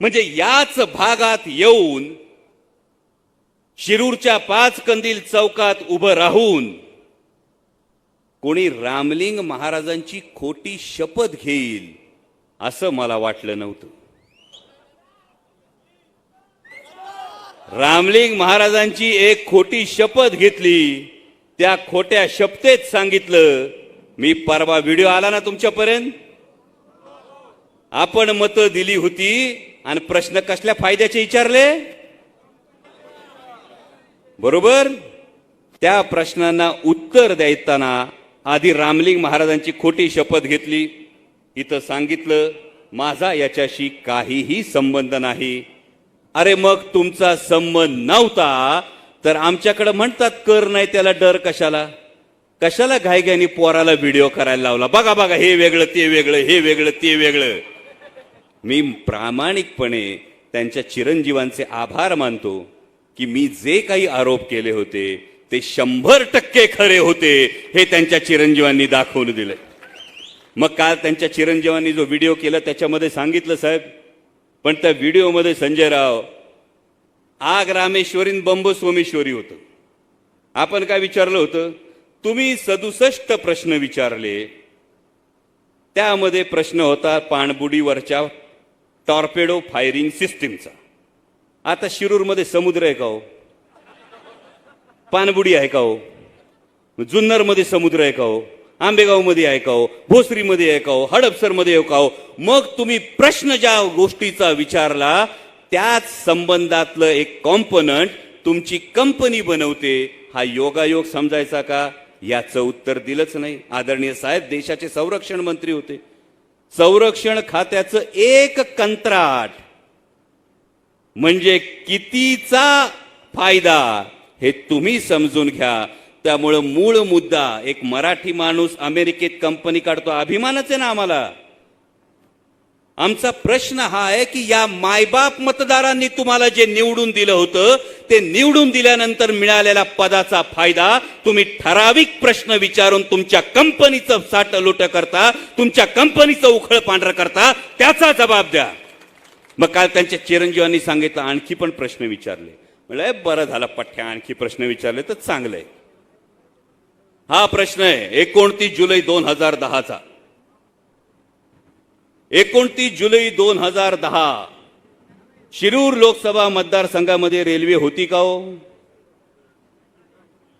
म्हणजे याच भागात येऊन शिरूरच्या पाच कंदील चौकात उभं राहून कोणी रामलिंग महाराजांची खोटी शपथ घेईल असं मला वाटलं नव्हतं. रामलिंग महाराजांची एक खोटी शपथ घेतली त्या खोट्या शपथेत सांगितलं मी परवा व्हिडिओ आला ना तुमच्यापर्यंत? आपण मतं दिली होती आणि प्रश्न कसल्या फायद्याचे विचारले? बरोबर? त्या प्रश्नांना उत्तर द्यायताना आधी रामलिंग महाराजांची खोटी शपथ घेतली. इथं सांगितलं माझा याच्याशी काहीही संबंध नाही. अरे मग तुमचा संबंध नव्हता? तर आमच्याकडे म्हणतात कर नाही त्याला डर कशाला? कशाला घाईघाईने पोराला व्हिडिओ करायला लावला? बघा बघा हे वेगळं ते वेगळं हे वेगळं ते वेगळं. मी प्रामाणिकपणे त्यांच्या चिरंजीवांचे आभार मानतो की मी जे काही आरोप केले होते ते शंभर टक्के खरे होते हे त्यांच्या चिरंजीवांनी दाखवून दिले. मग काल त्यांच्या चिरंजीवांनी जो व्हिडिओ केला त्याच्यामध्ये सांगितलं साहेब पण त्या व्हिडिओमध्ये संजय राव आग रामेश्वरीन बंब सोमेश्वरी होतं. आपण काय विचारलं होतं? तुम्ही सदुसष्ट प्रश्न विचारले. त्यामध्ये प्रश्न होता पाणबुडीवरच्या टॉर्पेडो फायरिंग सिस्टीमचा. आता शिरूरमध्ये समुद्र आहे का हो? पाणबुडी आहे का हो? जुन्नरमध्ये समुद्र आहे का हो? आंबेगावमध्ये आहे का हो? भोसरीमध्ये आहे का हो? हडपसरमध्ये आहे का हो? मग तुम्ही प्रश्न ज्या गोष्टीचा विचारला त्याच संबंधातलं एक कॉम्पोनंट तुमची कंपनी बनवते. हा योगायोग समजायचा का? याचं उत्तर दिलंच नाही. आदरणीय साहेब देशाचे संरक्षण मंत्री होते. संरक्षण खात्याचं एक कंत्राट म्हणजे कितीचा फायदा हे तुम्ही समजून घ्या. त्यामुळं मूळ मुद्दा एक मराठी माणूस अमेरिकेत कंपनी काढतो अभिमानच आहे ना आम्हाला. आमचा प्रश्न हा आहे की या मायबाप मतदारांनी तुम्हाला जे निवडून दिलं होतं ते निवडून दिल्यानंतर मिळालेला पदाचा फायदा तुम्ही ठराविक प्रश्न विचारून तुमच्या कंपनीचं साठ लोट करता तुमच्या कंपनीचं उखळ पांढरं करता त्याचा जबाब द्या. मग काल त्यांच्या चिरंजीवांनी सांगितलं आणखी पण प्रश्न विचारले. म्हणजे बरं झालं पठ्ठ्या आणखी प्रश्न विचारले तर चांगलंय. हा प्रश्न आहे एकोणतीस जुलै दोन हजार दहाचा. एकोणतीस जुलै दोन हजार दहा. शिरूर लोकसभा मतदारसंघामध्ये रेल्वे होती का हो?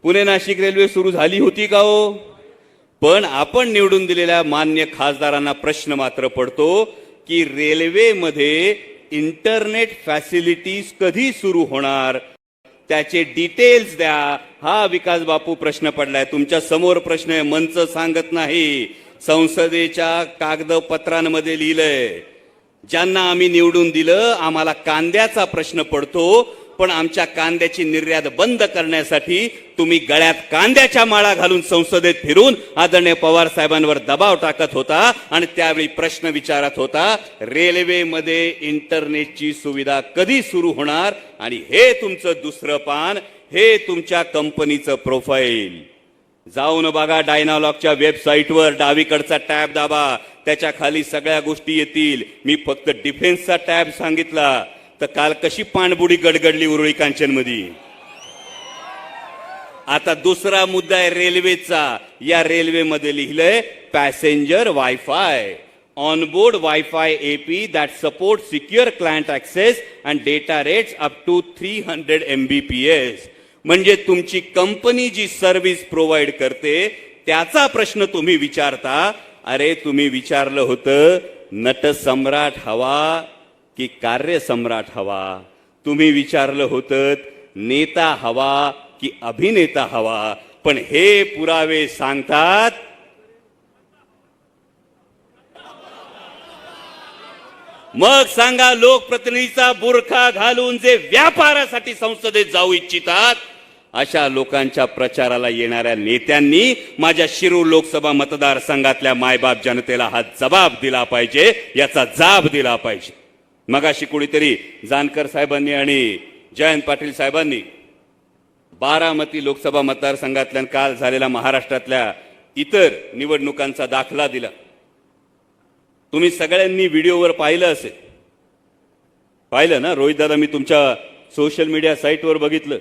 पुणे नाशिक रेल्वे सुरू झाली होती का हो? पण आपण निवडून दिलेल्या मान्य खासदारांना प्रश्न मात्र पडतो की रेल्वेमध्ये इंटरनेट फॅसिलिटीज कधी सुरू होणार? त्याचे डिटेल्स द्या. हा विकास बापू प्रश्न पडलाय. तुमच्यासमोर प्रश्न आहे मंच सांगत नाही. संसदेच्या कागदपत्रांमध्ये लिहिलंय ज्यांना आम्ही निवडून दिलं आम्हाला कांद्याचा प्रश्न पडतो पण आमच्या कांद्याची निर्यात बंद करण्यासाठी तुम्ही गळ्यात कांद्याच्या माळा घालून संसदेत फिरून आदरणीय पवार साहेबांवर दबाव टाकत होता आणि त्यावेळी प्रश्न विचारत होता रेल्वेमध्ये इंटरनेटची सुविधा कधी सुरू होणार आणि हे तुमचं दुसरं पान हे तुमच्या कंपनीचं प्रोफाईल. जाऊन बघा डायनालॉगच्या वेबसाईटवर डावीकडचा टॅब दाबा. त्याच्याखाली सगळ्या गोष्टी येतील. मी फक्त डिफेन्सचा टॅब सांगितला. तर काल कशी पाणबुडी गडगडली उरुळी कांचनमध्ये? आता दुसरा मुद्दा आहे रेल्वेचा. या रेल्वेमध्ये लिहिलंय passenger WiFi. Onboard WiFi AP that support secure client access and data rates up to three hundred M B P S म्हणजे तुमची कंपनी जी सर्व्हिस प्रोव्हाइड करते त्याचा प्रश्न तुम्ही विचारता अरे तुम्ही विचारलं होतं नट सम्राट हवा की कार्य सम्राट हवा? तुम्ही विचारलं होतं नेता हवा की अभिनेता हवा? पण हे पुरावे सांगतात मग सांगा लोकप्रतिनिधीचा बुरखा घालून जे व्यापारासाठी संसदेत जाऊ इच्छितात अशा लोकांच्या प्रचाराला येणाऱ्या नेत्यांनी माझ्या शिरूर लोकसभा मतदारसंघातल्या मायबाप जनतेला हा जबाब दिला पाहिजे याचा जाब दिला पाहिजे. मगाशी कुणीतरी जानकर साहेबांनी आणि जयंत पाटील साहेबांनी बारामती लोकसभा मतदारसंघातल्या काल झालेल्या महाराष्ट्रातल्या इतर निवडणुकांचा दाखला दिला. तुम्ही सगळ्यांनी व्हिडिओवर पाहिलं असेल. पाहिलं ना? रोहित दादा मी तुमच्या सोशल मीडिया साईटवर बघितलं.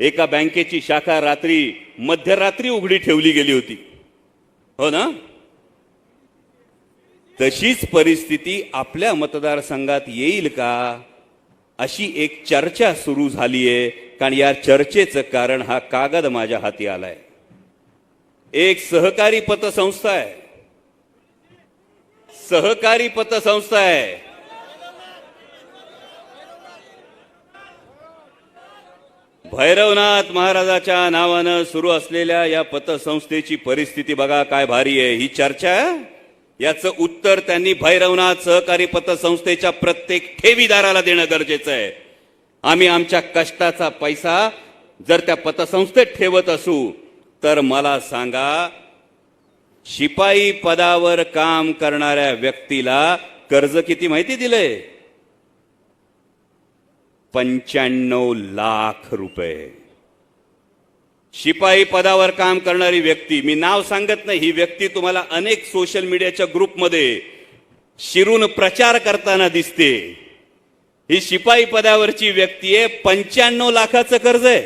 एका बँकेची शाखा रात्री मध्यरात्री उघडी ठेवली गेली होती. हो ना? तशीच परिस्थिती आपल्या मतदारसंघात येईल का? अशी एक चर्चा सुरू झालीये. कारण या चर्चेचं कारण हा कागद माझ्या हाती आलाय. एक सहकारी पतसंस्था आहे. सहकारी पतसंस्था आहे. भैरवनाथ महाराजाच्या नावानं सुरू असलेल्या या पतसंस्थेची परिस्थिती बघा काय भारी आहे. ही चर्चा याचं उत्तर त्यांनी भैरवनाथ सहकारी पतसंस्थेच्या प्रत्येक ठेवीदाराला देणं गरजेचं आहे. आम्ही आमच्या कष्टाचा पैसा जर त्या पतसंस्थेत ठेवत असू तर मला सांगा शिपाई पदावर काम करणाऱ्या व्यक्तीला कर्ज किती माहिती दिलंय? पंच्याण्णव लाख रुपये. शिपाई पदावर काम करणारी व्यक्ती मी नाव सांगत नाही ही व्यक्ती तुम्हाला अनेक सोशल मीडियाच्या ग्रुपमध्ये शिरून प्रचार करताना दिसते. ही शिपाई पदावरची व्यक्ती आहे पंच्याण्णव लाखाचं कर्ज आहे.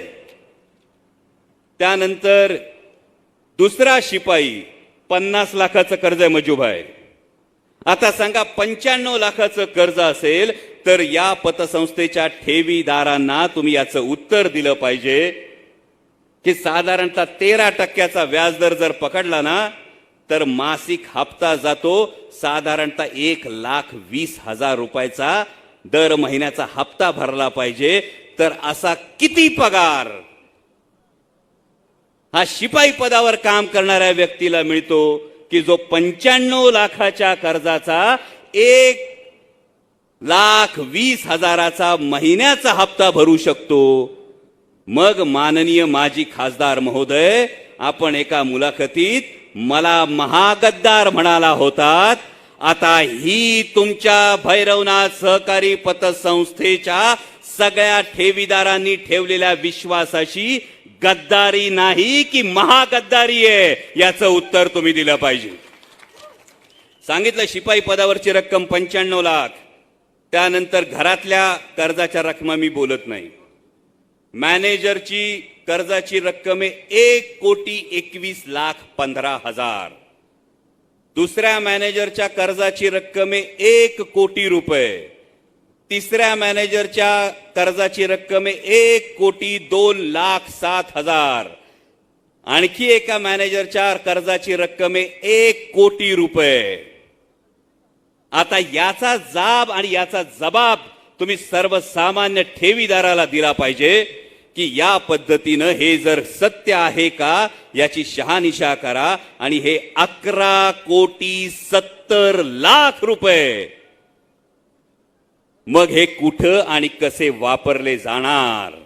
त्यानंतर दुसरा शिपाई पन्नास लाखाचं कर्ज आहे मजूभाई आता सांगा पंच्याण्णव लाखाचं कर्ज असेल तर या पतसंस्थेच्या ठेवीदारांना तुम्ही याचं उत्तर दिलं पाहिजे. की साधारणतः तेरा टक्क्याचा व्याजदर जर पकडला ना तर मासिक हप्ता जातो साधारणतः एक लाख वीस हजार रुपयाचा दर महिन्याचा हप्ता भरला पाहिजे. तर असा किती पगार? हा शिपाई पदावर काम करणाऱ्या व्यक्तीला मिळतो. की जो पंच्याण्णव लाखाच्या कर्जाचा एक लाख वीस हजाराचा महिन्याचा हप्ता भरू शकतो. मग माननीय माजी खासदार महोदय आपण एका मुलाखतीत मला महागद्दार म्हणाला होतात आता ही तुमच्या भैरवनाथ सहकारी पतसंस्थेच्या सगळ्या ठेवीदारांनी ठेवलेल्या विश्वासाशी गद्दारी नाही की महागद्दारी आहे याचं उत्तर तुम्ही दिलं पाहिजे. सांगितलं शिपाई पदावरची रक्कम पंच्याण्णव लाख. त्यानंतर घरातल्या कर्जाच्या रकमा मी बोलत नाही. मॅनेजरची कर्जाची रक्कम आहे एक कोटी एकवीस लाख पंधरा हजार. दुसऱ्या मॅनेजरच्या कर्जाची रक्कम आहे एक कोटी रुपये. तिसऱ्या मॅनेजरच्या कर्जाची रक्कम आहे एक कोटी दोन लाख सात हजार. आणखी एका मॅनेजरच्या कर्जाची रक्कम आहे एक कोटी रुपये. आता याचा जाब आणि याचा जबाब तुम्ही सर्वसामान्य ठेवीदाराला दिला पाहिजे की या पद्धतीनं हे जर सत्य आहे का याची शहानिशा करा आणि हे अकरा कोटी सत्तर लाख रुपये. मग हे कुठं आणि कसे वापरले जाणार?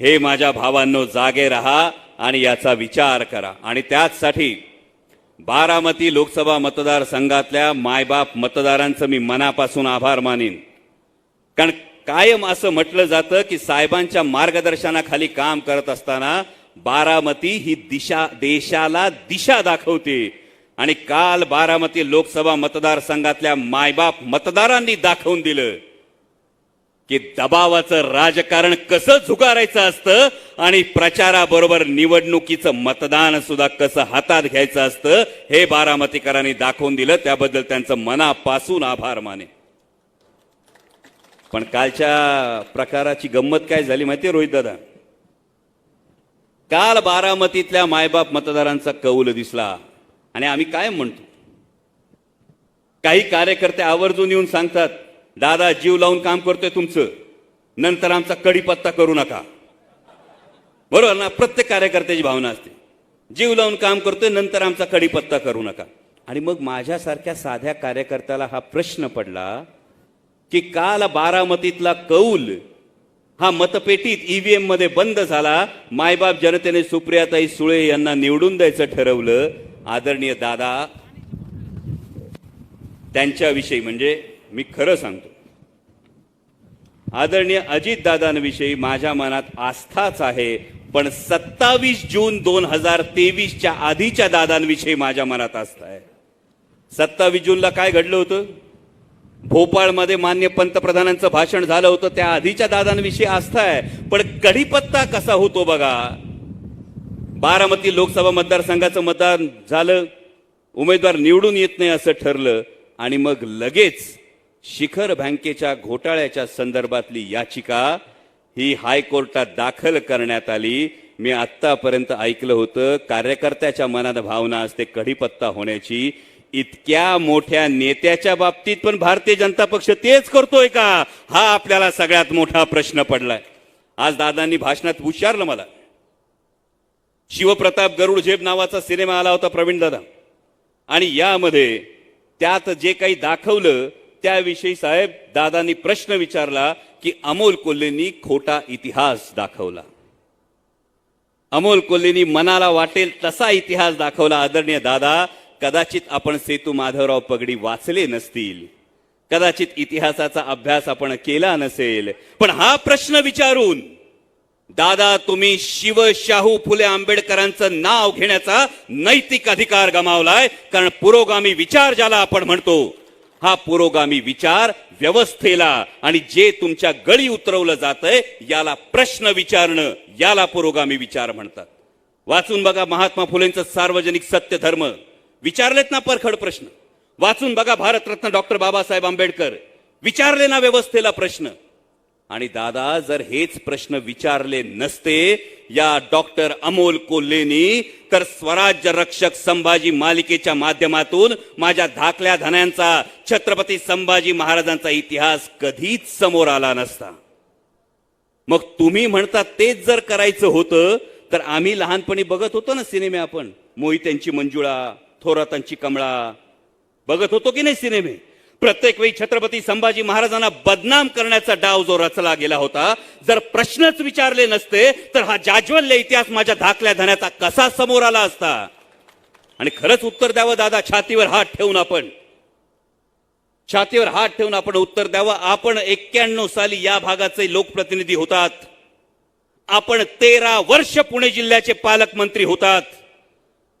हे माझ्या भावांनो जागे राहा आणि याचा विचार करा. आणि त्याचसाठी बारामती लोकसभा मतदारसंघातल्या मायबाप मतदारांचं मी मनापासून आभार मानेन. कारण कायम असं म्हटलं जातं की साहेबांच्या मार्गदर्शनाखाली काम करत असताना बारामती ही दिशा देशाला दिशा दाखवते. आणि काल बारामती लोकसभा मतदारसंघातल्या मायबाप मतदारांनी दाखवून दिलं. की दबावाचं राजकारण कसं झुगारायचं असतं आणि प्रचाराबरोबर निवडणुकीचं मतदान सुद्धा कसं हातात घ्यायचं असतं हे बारामतीकरांनी दाखवून दिलं. त्याबद्दल त्यांचं मनापासून आभार माने. पण कालच्या प्रकाराची गंमत काय झाली माहितीये रोहित दादा? काल बारामतीतल्या मायबाप मतदारांचा कौल दिसला आणि आम्ही काय म्हणतो. काही कार्यकर्ते आवर्जून येऊन सांगतात दादा जीव लावून काम करतोय तुमचं. नंतर आमचा कडीपत्ता करू नका. बरोबर ना? प्रत्येक कार्यकर्त्याची भावना असते. जीव लावून काम करतोय नंतर आमचा कडीपत्ता करू नका. आणि मग माझ्यासारख्या साध्या कार्यकर्त्याला हा प्रश्न पडला की काल बारामतीतला कौल हा मतपेटीत ईव्हीएममध्ये बंद झाला. मायबाप जनतेने सुप्रियाताई सुळे यांना निवडून द्यायचं ठरवलं. आदरणीय दादा त्यांच्याविषयी म्हणजे मी खरं सांगतो. आदरणीय अजित दादांविषयी माझ्या मनात आस्थाच आहे पण सत्तावीस जून दोन हजार तेवीसच्या आधीच्या दादांविषयी माझ्या मनात आस्था आहे. सत्तावीस जूनला काय घडलं होतं? भोपाळमध्ये मान्य पंतप्रधानांचं भाषण झालं होतं त्या आधीच्या दादांविषयी आस्था आहे पण कढीपत्ता कसा होतो बघा? बारामती लोकसभा मतदारसंघाचं मतदान झालं उमेदवार निवडून येत नाही असं ठरलं आणि मग लगेच शिखर बँकेच्या घोटाळ्याच्या संदर्भातली याचिका ही हायकोर्टात दाखल करण्यात आली. मी आत्तापर्यंत ऐकलं होतं कार्यकर्त्याच्या मनात भावना असते कढीपत्ता होण्याची. इतक्या मोठ्या नेत्याच्या बाबतीत पण भारतीय जनता पक्ष तेच करतोय का? हा आपल्याला सगळ्यात मोठा प्रश्न पडलाय. आज दादांनी भाषणात विचारलं मला. शिवप्रताप गरुड झेप नावाचा सिनेमा आला होता प्रवीण दादा. आणि यामध्ये त्यात जे काही दाखवलं त्याविषयी साहेब दादांनी प्रश्न विचारला की अमोल कोल्हेंनी खोटा इतिहास दाखवला. अमोल कोल्हेंनी मनाला वाटेल तसा इतिहास दाखवला. आदरणीय दादा कदाचित आपण सेतू माधवराव पगडी वाचले नसतील. कदाचित इतिहासाचा अभ्यास आपण केला नसेल. पण हा प्रश्न विचारून दादा तुम्ही शिवशाहू फुले आंबेडकरांचं नाव घेण्याचा नैतिक अधिकार गमावलाय. कारण पुरोगामी विचार ज्याला आपण म्हणतो हा पुरोगामी विचार व्यवस्थेला आणि जे तुमच्या गळी उतरवलं जातंय याला प्रश्न विचारणं याला पुरोगामी विचार म्हणतात. वाचून बघा महात्मा फुलेंचं सार्वजनिक सत्य धर्म विचारलेत ना परखड प्रश्न? वाचून बघा भारतरत्न डॉक्टर बाबासाहेब आंबेडकर. विचारले ना व्यवस्थेला प्रश्न? आणि दादा जर हेच प्रश्न विचारले नसते या डॉक्टर अमोल कोल्हेनी तर स्वराज्य रक्षक संभाजी मालिकेच्या माध्यमातून माझ्या धाकल्या धन्यांचा छत्रपती संभाजी महाराजांचा इतिहास कधीच समोर आला नसता. मग तुम्ही म्हणता तेच जर करायचं होतं तर आम्ही लहानपणी बघत होतो ना सिनेमे आपण. मोहित्यांची मंजुळा थोरातांची कमळा. बघत होतो की नाही सिनेमे? प्रत्येक वेळी छत्रपती संभाजी महाराजांना बदनाम करण्याचा डाव जो रचला गेला होता जर प्रश्नच विचारले नसते तर हा जाज्वल्य इतिहास माझ्या धाकल्या धन्याचा कसा समोर आला असता? आणि खरंच उत्तर द्यावं दादा छातीवर हात ठेवून आपण. छातीवर हात ठेवून आपण उत्तर द्यावं. आपण एक्क्याण्णव साली या भागाचे लोकप्रतिनिधी होतात. आपण तेरा वर्ष पुणे जिल्ह्याचे पालकमंत्री होतात.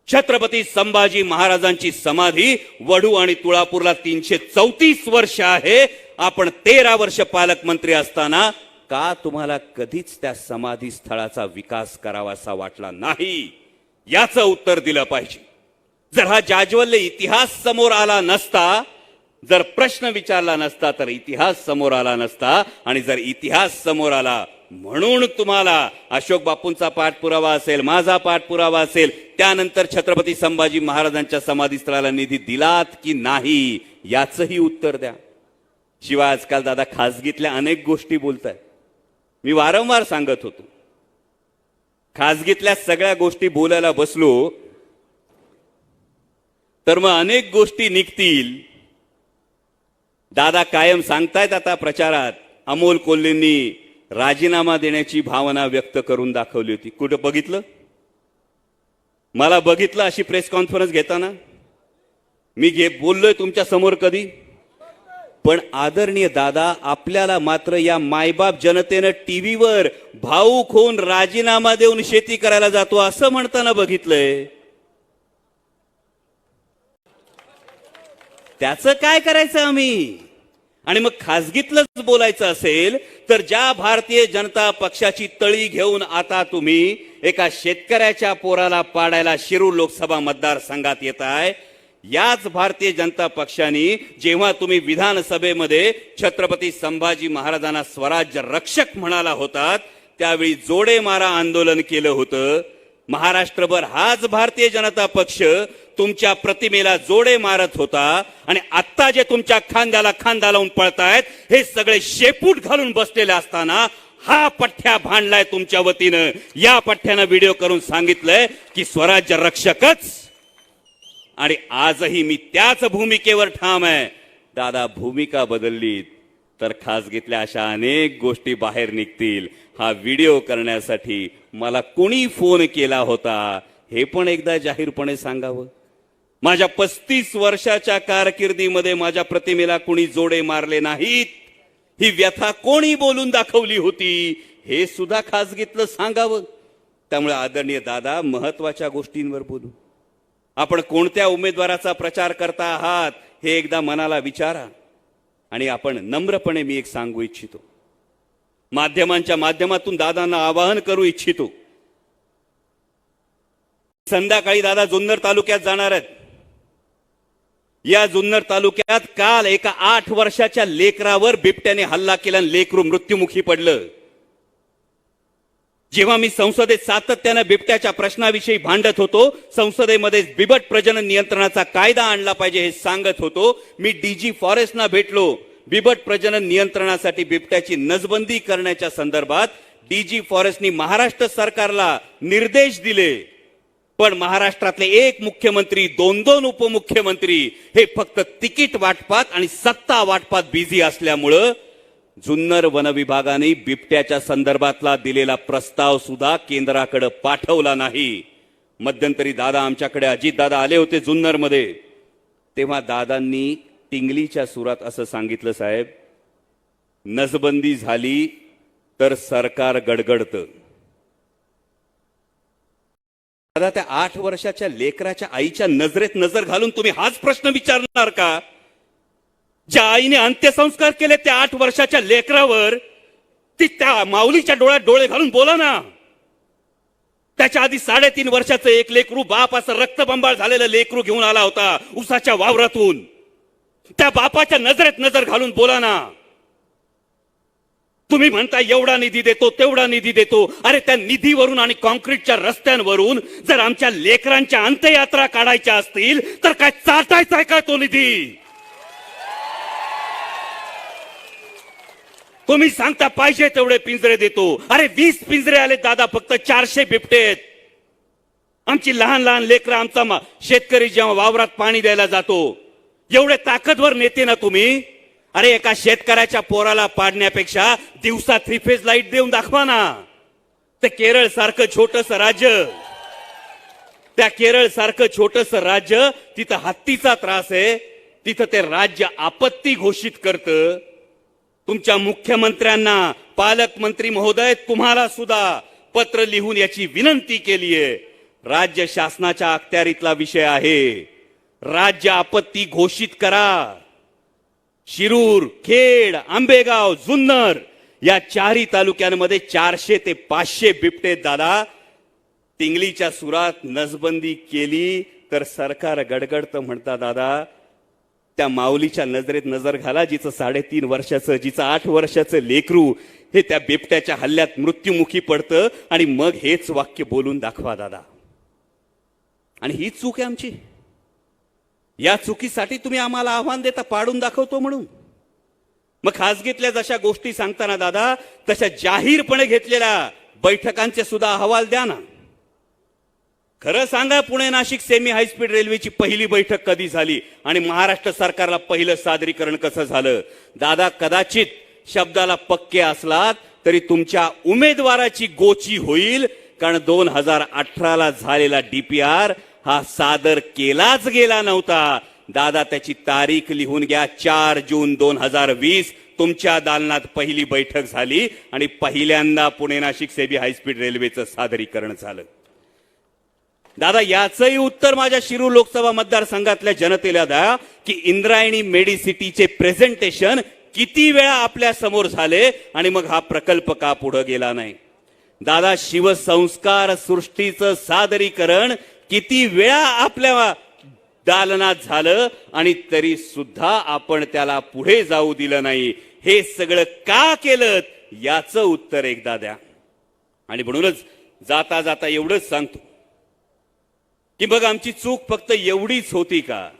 छत्रपती संभाजी महाराजांची समाधी वढू आणि तुळापूरला तीनशे चौतीस वर्ष आहे. आपण तेरा वर्ष पालकमंत्री असताना का तुम्हाला कधीच त्या समाधी स्थळाचा विकास करावासा वाटला नाही? याचं उत्तर दिलं पाहिजे. जर हा जाज्वल्य इतिहास समोर आला नसता जर प्रश्न विचारला नसता तर इतिहास समोर आला नसता आणि जर इतिहास समोर आला म्हणून तुम्हाला अशोक बापूंचा पाठपुरावा असेल माझा पाठपुरावा असेल त्यानंतर छत्रपती संभाजी महाराजांच्या समाधीस्थळाला निधी दिलात की नाही याचंही उत्तर द्या. शिवाय आजकाल दादा खासगीतल्या अनेक गोष्टी बोलताय मी वारंवार सांगत होतो. खासगीतल्या सगळ्या गोष्टी बोलायला बसलो तर मग अनेक गोष्टी निघतील. दादा कायम सांगतायत आता प्रचारात अमोल कोल्हेंनी राजीनामा देण्याची भावना व्यक्त करून दाखवली होती. कुठं बघितलं? मला बघितलं अशी प्रेस कॉन्फरन्स घेताना. मी घे बोललोय तुमच्यासमोर कधी. पण आदरणीय दादा आपल्याला मात्र या मायबाप जनतेनं टीव्हीवर भाऊक होऊन राजीनामा देऊन शेती करायला जातो असं म्हणताना बघितलंय. त्याचं काय करायचं आम्ही? आणि मग खासगीतलंच बोलायचं असेल तर ज्या भारतीय जनता पक्षाची तळी घेऊन आता तुम्ही एका शेतकऱ्याच्या पोराला पाडायला शिरूर लोकसभा मतदारसंघात येत आहे याच भारतीय जनता पक्षाने जेव्हा तुम्ही विधानसभेमध्ये छत्रपती संभाजी महाराजांना स्वराज्य रक्षक म्हणाला होतात त्यावेळी जोडे मारा आंदोलन केलं होतं. महाराष्ट्रभर हाच भारतीय जनता पक्ष तुमच्या प्रतिमेला जोडे मारत होता आणि आत्ता जे तुमच्या खांद्याला खांदा लावून पळतायत हे सगळे शेपूट घालून बसलेले असताना हा पठ्ठ्या भांडलाय तुमच्या वतीनं. या पठ्ठ्यानं व्हिडिओ करून सांगितलंय की स्वराज्य रक्षकच. आणि आजही मी त्याच भूमिकेवर ठाम आहे. दादा भूमिका बदलली तर खासगीतल्या अशा अनेक गोष्टी बाहेर निघतील. हा व्हिडिओ करण्यासाठी मला कोणी फोन केला होता हे पण एकदा जाहीरपणे सांगावं? माझ्या पस्तीस वर्षाच्या कारकिर्दीमध्ये माझ्या प्रतिमेला कुणी जोडे मारले नाहीत. ही व्यथा कोणी बोलून दाखवली होती हे सुद्धा खासगीतलं सांगावं. त्यामुळे आदरणीय दादा महत्त्वाच्या गोष्टींवर बोलू. आपण कोणत्या उमेदवाराचा प्रचार करता आहात हे एकदा मनाला विचारा. आणि आपण नम्रपणे मी एक सांगू इच्छितो. माध्यमांच्या माध्यमातून दादांना आवाहन करू इच्छितो. संध्याकाळी दादा जुन्नर तालुक्यात जाणार आहेत. या जुन्नर तालुक्यात काल एका आठ वर्षाच्या लेकरावर बिबट्याने हल्ला केला लेकरू मृत्युमुखी पडलं. जेव्हा मी संसदेत सातत्यानं बिबट्याच्या प्रश्नाविषयी भांडत होतो संसदेमध्ये बिबट प्रजनन नियंत्रणाचा कायदा आणला पाहिजे हे सांगत होतो मी डीजी फॉरेस्टना भेटलो. बिबट प्रजनन नियंत्रणासाठी बिबट्याची नजबंदी करण्याच्या संदर्भात डीजी फॉरेस्टनी महाराष्ट्र सरकारला निर्देश दिले. पण महाराष्ट्रातले एक मुख्यमंत्री दोन दोन उपमुख्यमंत्री हे फक्त तिकीट वाटपात आणि सत्ता वाटपात बिझी असल्यामुळं जुन्नर वनविभागाने बिबट्याच्या संदर्भातला दिलेला प्रस्ताव सुद्धा केंद्राकडे पाठवला नाही. मध्यंतरी दादा आमच्याकडे अजित दादा आले होते जुन्नरमध्ये. तेव्हा दादांनी टिंगलीच्या सुरात असं सांगितलं साहेब नसबंदी झाली तर सरकार गडगडतं. दादा त्या आठ वर्षाच्या लेकराच्या आईच्या नजरेत नजर घालून तुम्ही हाच प्रश्न विचारणार का? ज्या आईने अंत्यसंस्कार केले त्या आठ वर्षाच्या लेकरावर ती त्या माऊलीच्या डोळ्यात डोळे घालून बोला ना. त्याच्या आधी साडेतीन वर्षाचं एक लेकरू बाप असं रक्तबंबाळ झालेलं लेकरू घेऊन आला होता उसाच्या वावरातून. त्या बापाच्या नजरेत नजर घालून बोला ना. तुम्ही म्हणता एवढा निधी देतो तेवढा निधी देतो. अरे त्या निधीवरून आणि कॉन्क्रीटच्या रस्त्यांवरून जर आमच्या लेकरांच्या अंत्ययात्रा काढायच्या असतील तर काय चाटायचा आहे का तो निधी? तुम्ही सांगता पाहिजे तेवढे पिंजरे देतो. अरे वीस पिंजरे आले दादा फक्त चारशे बिबटे आहेत आमची लहान लहान लेकरं आमचा शेतकरी जेव्हा वावरात पाणी द्यायला जातो एवढे ताकदवर नेते ना तुम्ही. अरे एका शेतकऱ्याच्या पोराला पाडण्यापेक्षा दिवसा थ्री फेज लाइट देऊन दाखवा ना. ते केरळ सारखं छोटस राज्य. त्या केरळ सारखं छोटस राज्य तिथं हत्तीचा त्रास आहे तिथं ते राज्य आपत्ती घोषित करतं. तुमच्या मुख्यमंत्र्यांना पालकमंत्री महोदय तुम्हाला सुद्धा पत्र लिहून याची विनंती केली आहे. राज्य शासनाच्या अखत्यारीतला विषय आहे. राज्य आपत्ती घोषित करा. शिरूर खेड आंबेगाव जुन्नर या चारही तालुक्यांमध्ये चारशे ते पाचशे बिबटे दादा तिंगलीच्या सुरात नसबंदी केली तर सरकार गडगडतं म्हणता दादा. त्या माऊलीच्या नजरेत नजर घाला जिचं साडेतीन वर्षाचं जिचं आठ वर्षाचं लेकरू हे त्या बिबट्याच्या हल्ल्यात मृत्युमुखी पडतं आणि मग हेच वाक्य बोलून दाखवा दादा. आणि ही चूक आहे आमची. या चुकीसाठी तुम्ही आम्हाला आव्हान देता पाडून दाखवतो म्हणून. मग खासगीतल्या जशा गोष्टी सांगताना दादा तशा जाहीरपणे घेतलेल्या बैठकांचे सुद्धा अहवाल द्या ना. खरं सांगा पुणे नाशिक सेमी हायस्पीड रेल्वेची पहिली बैठक कधी झाली आणि महाराष्ट्र सरकारला पहिलं सादरीकरण कसं झालं? दादा कदाचित शब्दाला पक्के असलात तरी तुमच्या उमेदवाराची गोची होईल कारण दोन हजार अठराला झालेला डीपीआर हा सादर केलाच गेला नव्हता. दादा त्याची तारीख लिहून घ्या. चार जून दोन हजार वीस तुमच्या दालनात पहिली बैठक झाली आणि पहिल्यांदा पुणे नाशिक सेबी हायस्पीड रेल्वेचं सादरीकरण झालं. दादा याचंही उत्तर माझ्या शिरू लोकसभा मतदारसंघातल्या जनतेला द्या की इंद्रायणी मेडिसिटीचे प्रेझेंटेशन किती वेळा आपल्यासमोर झाले आणि मग हा प्रकल्प का पुढे गेला नाही? दादा शिवसंस्कार सृष्टीचं सादरीकरण किती वेळा आपल्या दालनात झालं आणि तरी सुद्धा आपण त्याला पुढे जाऊ दिलं नाही. हे सगळं का केलं? याचं उत्तर एकदा द्या. आणि म्हणूनच जाता जाता एवढंच सांगतो. की बघ आमची चूक फक्त एवढीच होती का?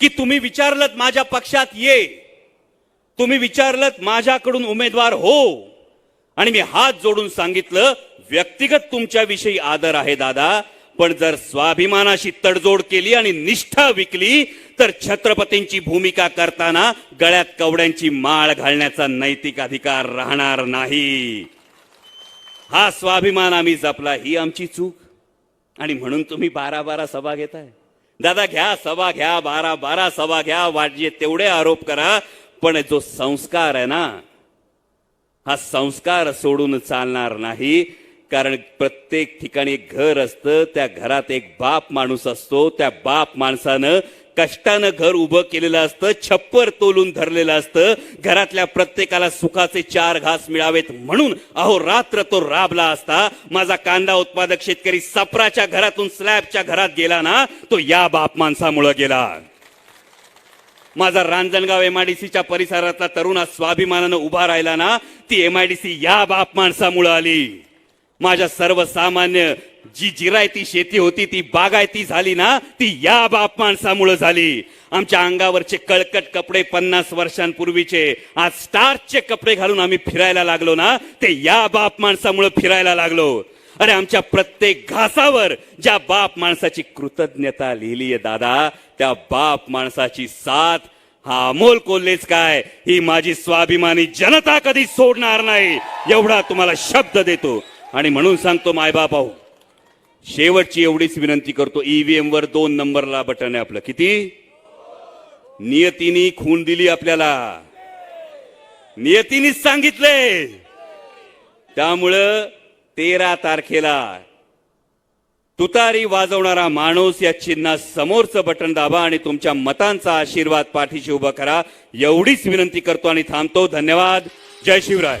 की तुम्ही विचारलत माझ्या पक्षात ये. तुम्ही विचारलत माझ्याकडून उमेदवार हो. आणि मी हात जोडून सांगितलं व्यक्तिगत तुमच्याविषयी आदर आहे दादा. पण जर स्वाभिमानाशी तडजोड केली आणि निष्ठा विकली तर छत्रपतींची भूमिका करताना गळ्यात कवड्यांची माळ घालण्याचा नैतिक अधिकार राहणार नाही. हा स्वाभिमान आम्ही जपला ही आमची चूक. आणि म्हणून तुम्ही बारा बारा सभा घेताय. दादा घ्या सभा घ्या बारा बारा सभा घ्या वाटजे तेवढे आरोप करा. पण जो संस्कार आहे ना हा संस्कार सोडून चालणार नाही. कारण प्रत्येक ठिकाणी एक घर असतं त्या घरात एक बाप माणूस असतो त्या बाप माणसानं कष्टानं घर उभं केलेलं असतं छप्पर तोलून धरलेलं असतं घरातल्या प्रत्येकाला सुखाचे चार घास मिळावेत म्हणून अहो रात्र तो राबला असता माझा कांदा उत्पादक शेतकरी सपराच्या घरातून स्लॅबच्या घरात गेला ना तो या बाप माणसामुळं गेला. माझा रांजणगाव एमआयडीसीच्या परिसरातला तरुण आज स्वाभिमानानं उभा राहिला ना ती एमआयडीसी या बाप माणसामुळं आली. माझ्या सर्वसामान्य जी जिरायती शेती होती ती बागायती झाली ना ती या बाप माणसामुळं झाली. आमच्या अंगावरचे कळकट कपडे पन्नास वर्षांपूर्वीचे आज स्टार्चचे कपडे घालून आम्ही फिरायला लागलो ना ते या बाप माणसामुळं फिरायला लागलो. अरे आमच्या प्रत्येक घासावर ज्या बाप माणसाची कृतज्ञता लिहिली आहे दादा त्या बाप माणसाची साथ हा अमोल कोल्हेच काय? ही माझी स्वाभिमानी जनता कधी सोडणार नाही. एवढा तुम्हाला शब्द देतो. आणि म्हणून सांगतो मायबाप आहो शेवटची एवढीच विनंती करतो ईव्हीएम वर दोन नंबरला बटन आहे आपलं. किती? नियतीने खून दिली आपल्याला. नियतीनेच सांगितले. त्यामुळं तेरा तारखेला तुतारी वाजवणारा माणूस या चिन्हा समोरचं बटन दाबा आणि तुमच्या मतांचा आशीर्वाद पाठीशी उभा करा. एवढीच विनंती करतो आणि थांबतो. धन्यवाद. जय शिवराय.